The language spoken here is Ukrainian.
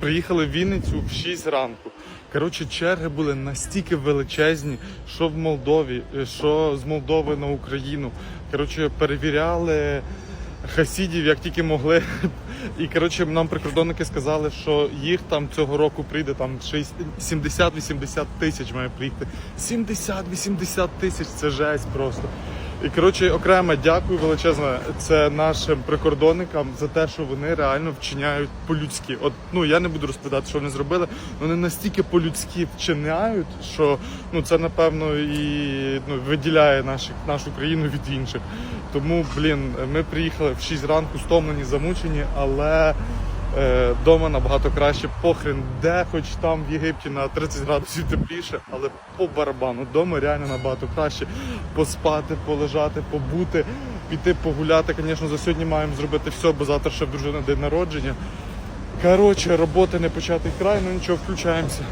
приїхали в Вінницю в 6 ранку. Коротше, черги були настільки величезні, що в Молдові, е, що з Молдови на Україну. Коротше, перевіряли хасідів як тільки могли. І коротше, нам прикордонники сказали, що їх там цього року прийде там шість- 70-80 тисяч має приїхати. 70-80 тисяч це жесть просто. І коротше, окремо дякую величезне це нашим прикордонникам за те, що вони реально вчиняють по-людськи. От ну я не буду розповідати, що вони зробили. Вони настільки по-людськи вчиняють, що ну це напевно і ну, виділяє наші, нашу країну від інших. Тому, блін, ми приїхали в 6 ранку, стомлені, замучені, але дома набагато краще. Похрен, де хоч там в Єгипті на 30 градусів тепліше, але по барабану. Дома реально набагато краще. Поспати, полежати, побути, піти погуляти. Звісно, за сьогодні маємо зробити все, бо завтра ще в дружини день народження. Коротше, роботи не початий край, ну нічого, включаємося.